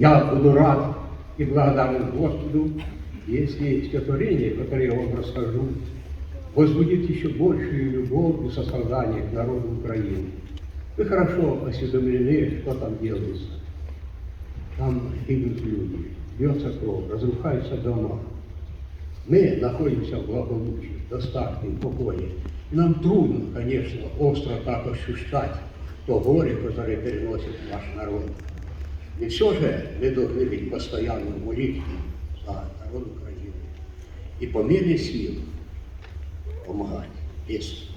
Я буду рад и благодарен Господу, если стихотворение, которое я вам расскажу, возбудит еще большую любовь и сострадание к народу Украины. Вы хорошо осведомлены, что там делается. Там гибнут люди, бьется кровь, разрушаются дома. Мы находимся в благополучии, достатке, в покое. И нам трудно, конечно, остро так ощущать то горе, которое переносит наш народ. И все же мы должны быть постоянно в молитве за народ Украины. И по мере сил помогать действующим.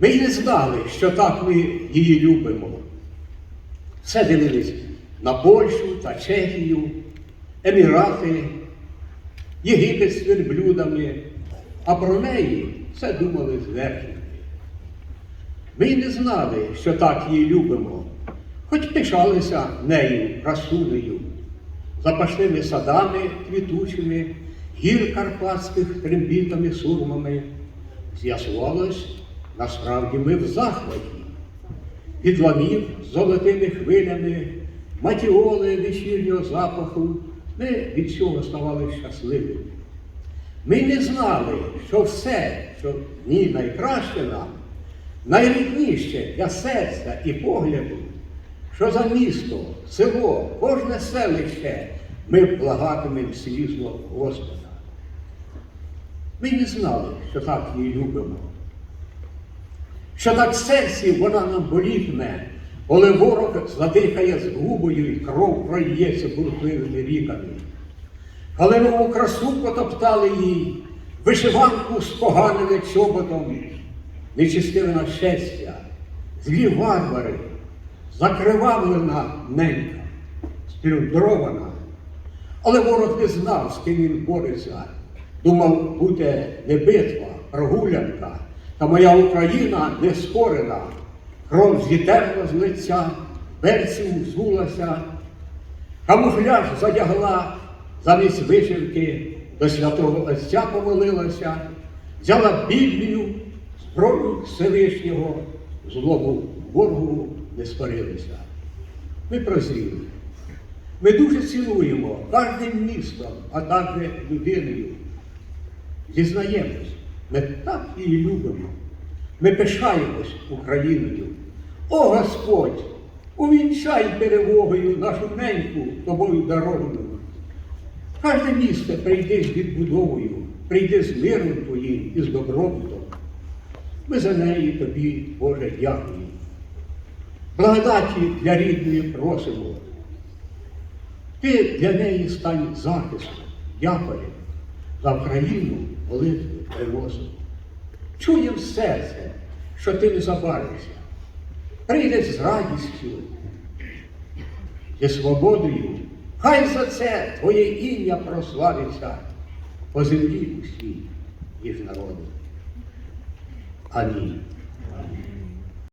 Ми й не знали, що так ми її любимо. Все дивились на Польщу та Чехію, Емірати, Єгипет з верблюдами, а про неї все думали зверхники. Ми й не знали, що так її любимо, хоч пишалися нею, красунею, запашними садами квітучими, гір карпатських трембітами, сурмами. З'ясувалось, насправді ми в захваті. Від ламів золотими хвилями, матіоли вечірнього запаху, ми від цього ставали щасливими. Ми не знали, що все, що в ній найкраще нам, найрідніше для серця і погляду, що за місто, село, кожне селище ми благатимемо слізно Господа. Ми не знали, що так її любимо, що так серці вона нам болітиме, коли ворог задихає з губою і кров прольється бурхливими ріками. У красу потоптали їй, вишиванку споганили чоботом, нечистиве нашестя, злі варвари, закривавлена ненька, сплюндрована. Але ворог не знав, з ким він бореться. Думав, буде не битва, прогулянка, та моя Україна не скорена. Кров зітерла з лиця, берців зулася, камуфляж задягла, замість вишивки до святого Отця помолилася, взяла Біблію, зброю Всевишнього, злому ворогу не сварилися. Ми прозріли. Ми дуже цілуємо кожним містом, а також людиною. Зізнаємось, ми так її любимо. Ми пишаємось Україною. О Господь, увінчай перемогою нашу неньку тобою даровану. Кожне місце прийди з відбудовою, прийди з миром твоїм і з добробутом. Ми за неї тобі, Боже, дякуємо. Благодаті для рідної просимо. Ти для неї стань захистом, якорем, за Україну молитви приносимо. Чуєм серце, що ти не забаришся. Прийдеш з радістю, зі свободою, хай за це твоє ім'я прославиться по землі усій, ніж 阿弥。